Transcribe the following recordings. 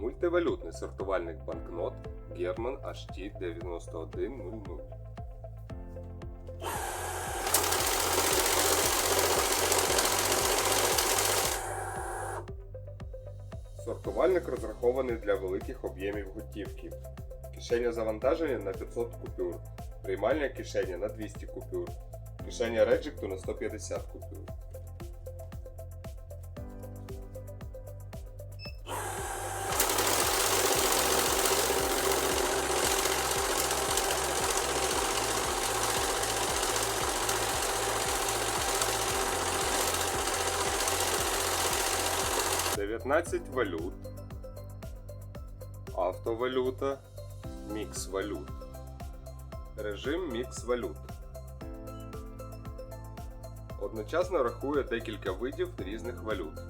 Мультивалютний сортувальник банкнот German HT 9100. Сортувальник розрахований для великих об'ємів готівки. Кишеня завантаження на 500 купюр, приймальня кишеня на 200 купюр, кишеня реджекту на 150 купюр. Дев'ятнадцять валют, автовалюта, мікс валют, режим мікс валют. Одночасно рахує декілька видів різних валют.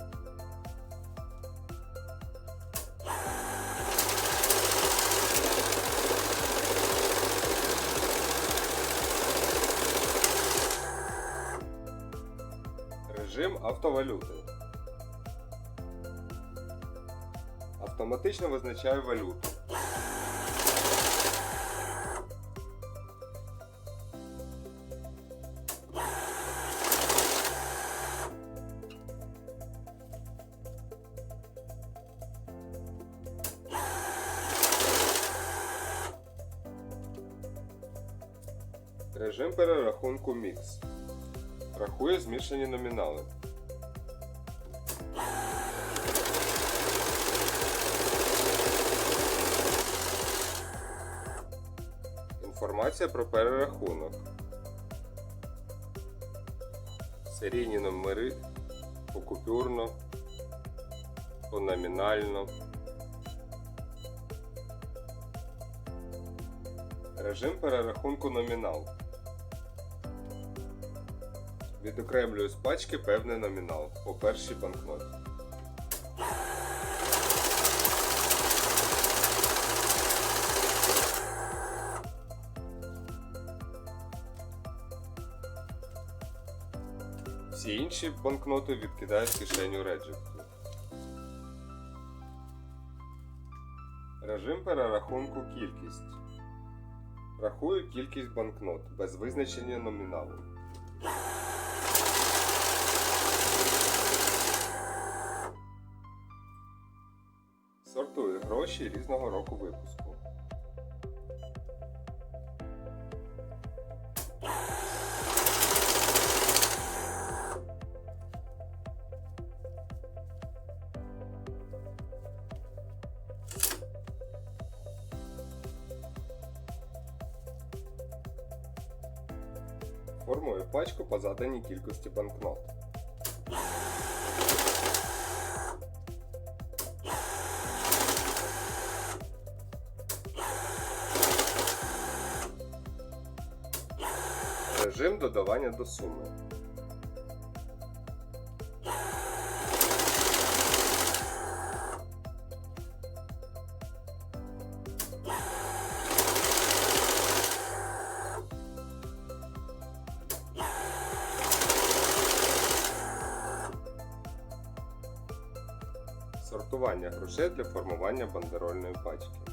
Режим автовалюти. Автоматично визначає валюту. Режим перерахунку мікс. Рахує змішані номінали. Інформація про перерахунок. Серійні номери покупюрно, пономінально. Режим перерахунку номінал. Відокремлюю з пачки певний номінал по першій банкноті. Всі інші банкноти відкидаю в кишеню реджекту. Режим перерахунку кількість. Рахую кількість банкнот без визначення номіналу. Сортую гроші різного року випуску. Формую пачку по заданій кількості банкнот. Режим додавання до суми. Сортування грошей для формування бандерольної пачки.